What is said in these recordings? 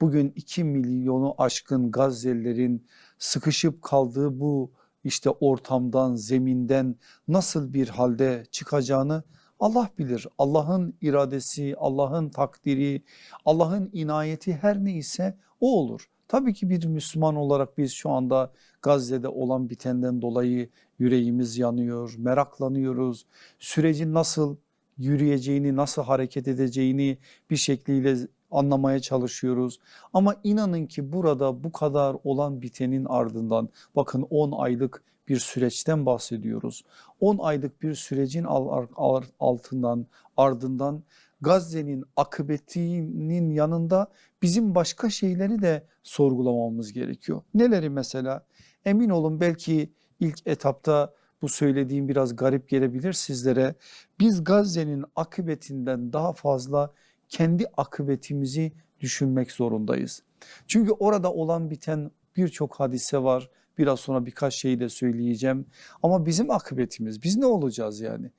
bugün 2 milyonu aşkın Gazze'lilerin sıkışıp kaldığı bu işte ortamdan, zeminden nasıl bir halde çıkacağını Allah bilir. Allah'ın iradesi, Allah'ın takdiri, Allah'ın inayeti her neyse o olur. Tabii ki bir Müslüman olarak biz şu anda Gazze'de olan bitenden dolayı yüreğimiz yanıyor, meraklanıyoruz. Sürecin nasıl yürüyeceğini, nasıl hareket edeceğini bir şekliyle anlamaya çalışıyoruz. Ama inanın ki burada bu kadar olan bitenin ardından bakın 10 aylık bir süreçten bahsediyoruz. 10 aylık bir sürecin al- al- altından ardından Gazze'nin akıbetinin yanında bizim başka şeyleri de sorgulamamız gerekiyor. Neleri mesela? Emin olun belki ilk etapta bu söylediğim biraz garip gelebilir sizlere. Biz Gazze'nin akıbetinden daha fazla kendi akıbetimizi düşünmek zorundayız. Çünkü orada olan biten birçok hadise var. Biraz sonra birkaç şeyi de söyleyeceğim. Ama bizim akıbetimiz, biz ne olacağız yani?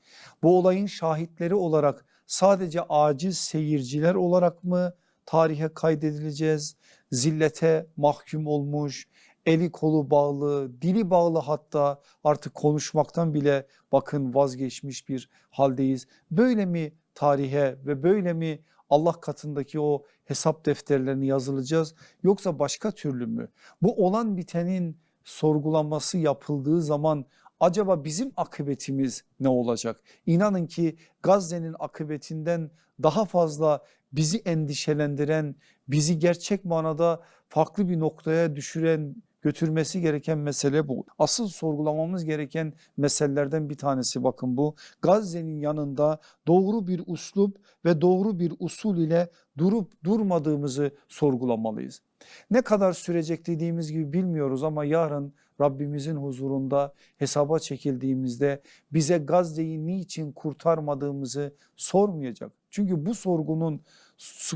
Bu olayın şahitleri olarak sadece aciz seyirciler olarak mı tarihe kaydedileceğiz? Zillete mahkum olmuş, eli kolu bağlı, dili bağlı hatta artık konuşmaktan bile bakın vazgeçmiş bir haldeyiz. Böyle mi tarihe ve böyle mi Allah katındaki o hesap defterlerini yazılacağız yoksa başka türlü mü? Bu olan bitenin sorgulanması yapıldığı zaman acaba bizim akıbetimiz ne olacak? İnanın ki Gazze'nin akıbetinden daha fazla bizi endişelendiren, bizi gerçek manada farklı bir noktaya düşüren götürmesi gereken mesele bu. Asıl sorgulamamız gereken meselelerden bir tanesi bakın bu. Gazze'nin yanında doğru bir uslup ve doğru bir usul ile durup durmadığımızı sorgulamalıyız. Ne kadar sürecek dediğimiz gibi bilmiyoruz ama yarın Rabbimizin huzurunda hesaba çekildiğimizde bize Gazze'yi niçin kurtarmadığımızı sormayacak. Çünkü bu sorgunun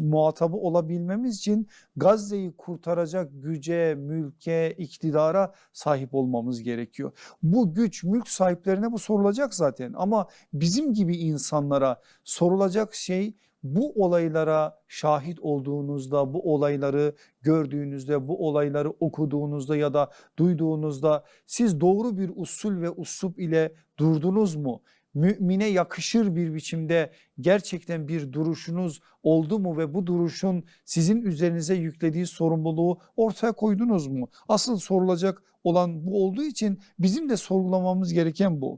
muhatabı olabilmemiz için Gazze'yi kurtaracak güce, mülke, iktidara sahip olmamız gerekiyor. Bu güç mülk sahiplerine bu sorulacak zaten ama bizim gibi insanlara sorulacak şey bu olaylara şahit olduğunuzda, bu olayları gördüğünüzde, bu olayları okuduğunuzda ya da duyduğunuzda siz doğru bir usul ve uslup ile durdunuz mu? Mümine yakışır bir biçimde gerçekten bir duruşunuz oldu mu ve bu duruşun sizin üzerinize yüklediği sorumluluğu ortaya koydunuz mu? Asıl sorulacak olan bu olduğu için bizim de sorgulamamız gereken bu.